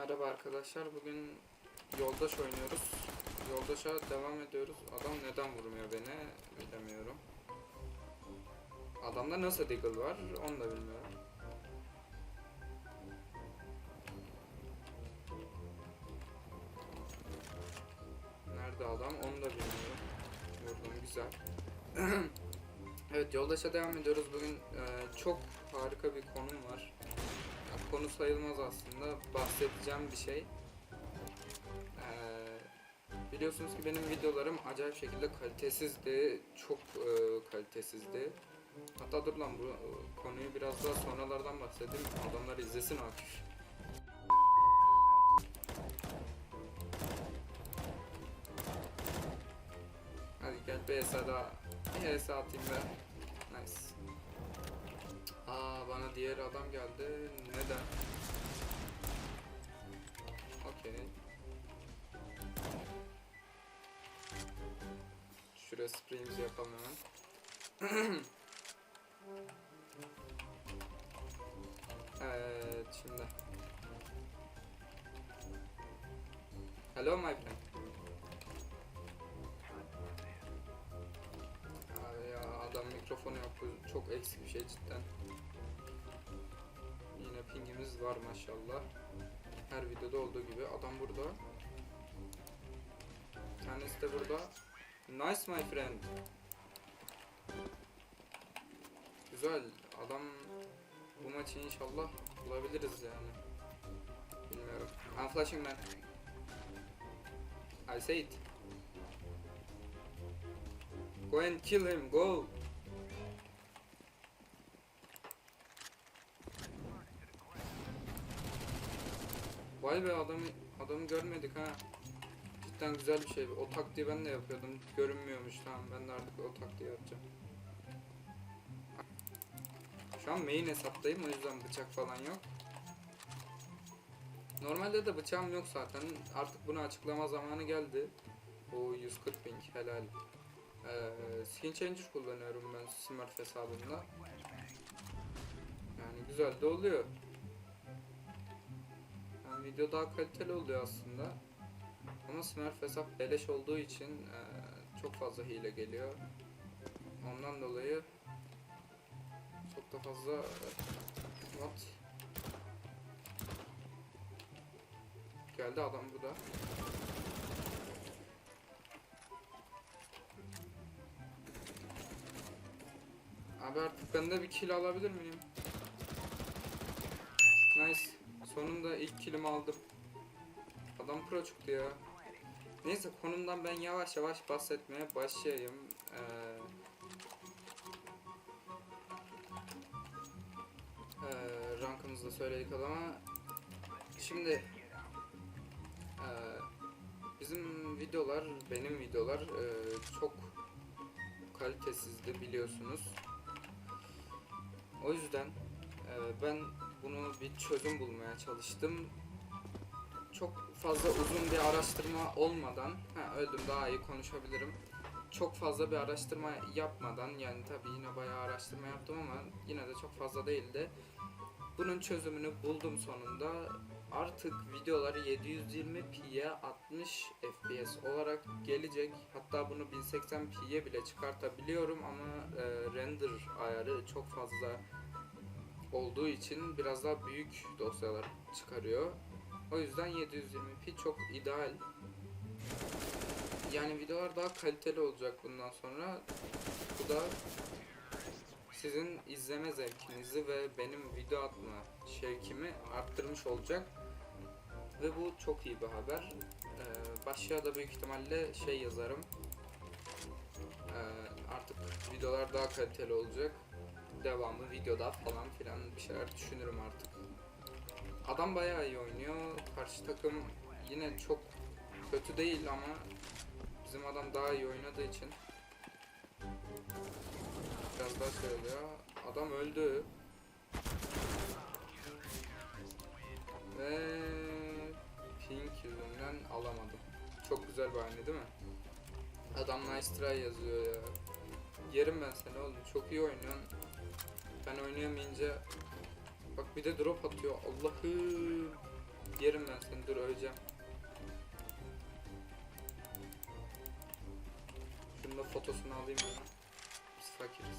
Merhaba arkadaşlar. Bugün yoldaş oynuyoruz. Yoldaşa devam ediyoruz. Adam neden vurmuyor beni bilemiyorum. Adamda nasıl deagle var onu da bilmiyorum. Nerede adam onu da bilmiyorum. Vurdum güzel. evet yoldaşa devam ediyoruz. Bugün e, çok harika bir konum var. Konu sayılmaz aslında. Bahsedeceğim bir şey. Ee, biliyorsunuz ki benim videolarım acayip şekilde kalitesizdi. Çok e, kalitesizdi. Hatta dur lan bu e, konuyu biraz daha sonralardan bahsedeyim. Adamlar izlesin hafif. Hadi gel. Bir ESA atayım be. Diğer adam geldi. Neden? Okey. Şuraya spreyimizi yapalım hemen. evet şimdi. Hello my friend. Ya adam mikrofonu yapıyor. Çok eksik bir şey cidden. Pingimiz var maşallah. Her videoda olduğu gibi. Adam burada. Tanesi de burada. Nice my friend. Güzel. Adam bu maçı inşallah bulabiliriz yani. Bilmiyorum. I'm flashing man. I say it. Go and kill him. Go. Vay be adamı adamı görmedik ha. Cidden güzel bir şey. O taktiği ben de yapıyordum. Görünmüyormuş tamam ben de artık o taktiği yapacağım. Şu an main hesaptayım o yüzden bıçak falan yok. Normalde de bıçağım yok zaten. Artık bunu açıklama zamanı geldi. O 140 ping helal. Ee, skin changer kullanıyorum ben Smurf hesabımda. Yani güzel de oluyor. Yani video daha kaliteli oluyor aslında. Ama Smurf hesap beleş olduğu için e, çok fazla hile geliyor. Ondan dolayı çok da fazla e, what? Geldi adam burada. Abi artık ben de bir kill alabilir miyim? Nice. Sonunda ilk killimi aldım. Adam pro çıktı ya. Neyse konumdan ben yavaş yavaş bahsetmeye başlayayım. Ee, ee, rankımızı da söyledik ama şimdi ee, bizim videolar, benim videolar ee, çok kalitesizdi biliyorsunuz. O yüzden ee, ben bunu bir çözüm bulmaya çalıştım. Çok fazla uzun bir araştırma olmadan, ha öldüm daha iyi konuşabilirim. Çok fazla bir araştırma yapmadan, yani tabii yine bayağı araştırma yaptım ama yine de çok fazla değildi. Bunun çözümünü buldum sonunda. Artık videoları 720p'ye 60 fps olarak gelecek. Hatta bunu 1080p'ye bile çıkartabiliyorum ama e, render ayarı çok fazla olduğu için biraz daha büyük dosyalar çıkarıyor. O yüzden 720p çok ideal. Yani videolar daha kaliteli olacak bundan sonra. Bu da sizin izleme zevkinizi ve benim video atma şevkimi arttırmış olacak. Ve bu çok iyi bir haber. Ee, başlığa da büyük ihtimalle şey yazarım. Ee, artık videolar daha kaliteli olacak. Devamı videoda falan filan bir şeyler düşünürüm artık. Adam bayağı iyi oynuyor. Karşı takım yine çok kötü değil ama bizim adam daha iyi oynadığı için biraz daha şey oluyor. Adam öldü. Ve pink yüzünden alamadım. Çok güzel bir oyun değil mi? Adam nice try yazıyor ya. Yerim ben seni oğlum. Çok iyi oynuyorsun. Ben oynayamayınca Bak bir de drop atıyor. Allah'ım. Yerim ben seni dur öleceğim. Şunun da fotosunu alayım ben. Biz fakiriz.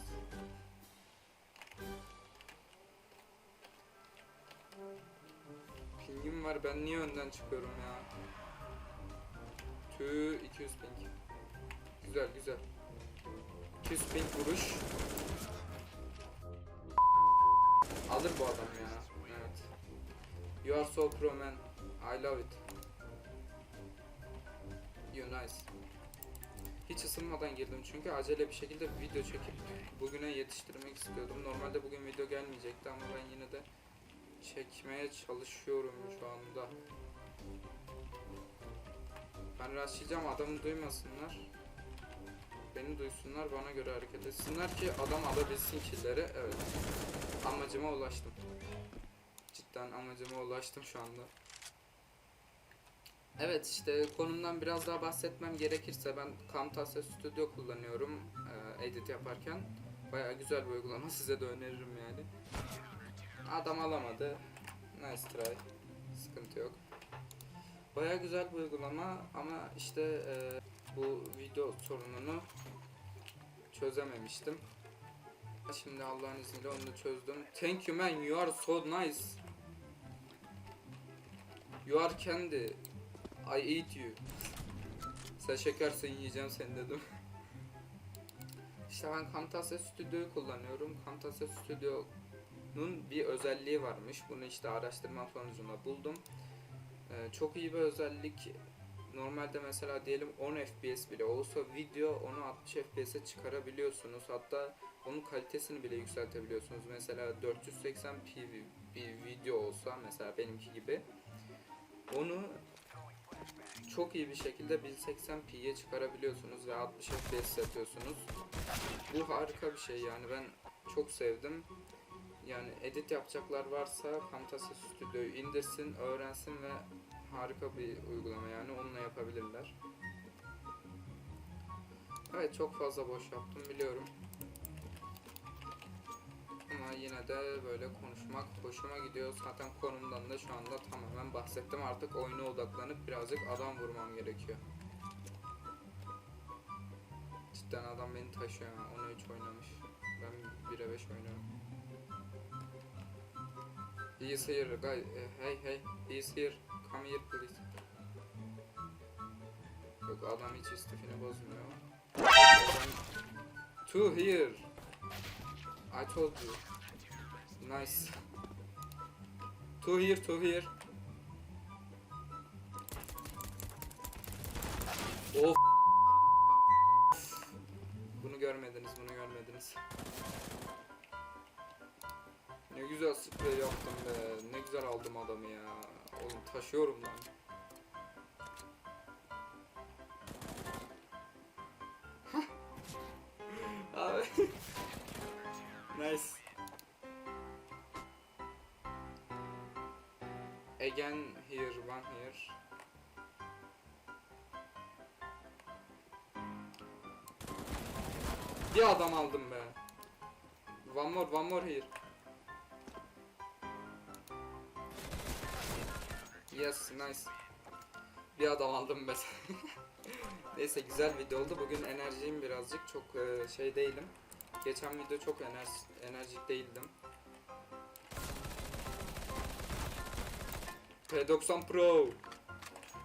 Pingim var ben niye önden çıkıyorum ya? Tüh 200 ping. Güzel güzel. 200 ping vuruş. Alır bu adam ya. Evet. You are so pro man. I love it. You nice. Hiç ısınmadan girdim çünkü acele bir şekilde video çekip bugüne yetiştirmek istiyordum. Normalde bugün video gelmeyecekti ama ben yine de çekmeye çalışıyorum şu anda. Ben rastlayacağım adamı duymasınlar. Beni duysunlar bana göre hareket etsinler ki adam alabilsin killeri. Evet. Amacıma ulaştım. Cidden amacıma ulaştım şu anda. Evet işte konumdan biraz daha bahsetmem gerekirse ben Camtasia Studio kullanıyorum e, edit yaparken. Baya güzel bir uygulama size de öneririm yani. Adam alamadı. Nice try. Sıkıntı yok. Baya güzel bir uygulama ama işte e, bu video sorununu çözememiştim. Şimdi Allah'ın izniyle onu da çözdüm. Thank you man, you are so nice. You are candy. I eat you. Sen şekersin yiyeceğim seni dedim. İşte ben Camtasia Studio'yu kullanıyorum. Camtasia Studio'nun bir özelliği varmış. Bunu işte araştırma sonucunda buldum. Ee, çok iyi bir özellik. Normalde mesela diyelim 10 FPS bile olsa video onu 60 FPS'e çıkarabiliyorsunuz. Hatta onun kalitesini bile yükseltebiliyorsunuz. Mesela 480p bir video olsa mesela benimki gibi onu çok iyi bir şekilde 1080p'ye çıkarabiliyorsunuz ve 60 FPS yapıyorsunuz. Bu harika bir şey yani ben çok sevdim. Yani edit yapacaklar varsa Camtasia Studio'yu indirsin, öğrensin ve harika bir uygulama yani onunla yapabilirler. Evet çok fazla boş yaptım biliyorum. Ama yine de böyle konuşmak hoşuma gidiyor. Zaten konumdan da şu anda tamamen bahsettim. Artık oyuna odaklanıp birazcık adam vurmam gerekiyor. Cidden adam beni taşıyor. ha. Onu hiç oynamış. Ben 1'e 5 oynuyorum. He is here, guy. Eh, hey hey, he is here. Come here please. Yok adam hiç istifini bozmuyor. Two here. I told you. Nice. Two here, two here. Of. Bunu görmediniz, bunu görmediniz. Ne güzel sprey yaptım be. Ne güzel aldım adamı ya. Oğlum taşıyorum lan. Abi. nice. Again here, one here. Bir adam aldım be. One more, one more here. Yes, nice. Bir adam aldım be. Neyse güzel video oldu. Bugün enerjiyim birazcık. Çok e, şey değilim. Geçen video çok enerji, enerjik değildim. P90 Pro.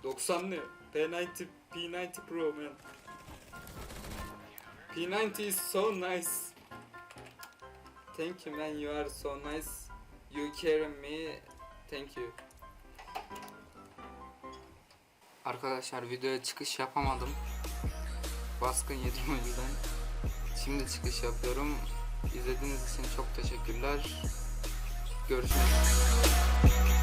90 ne? P90 P90 Pro man. P90 is so nice. Thank you man, you are so nice. You carry me. Thank you. Arkadaşlar videoya çıkış yapamadım. Baskın yedim o yüzden. Şimdi çıkış yapıyorum. İzlediğiniz için çok teşekkürler. Görüşmek üzere.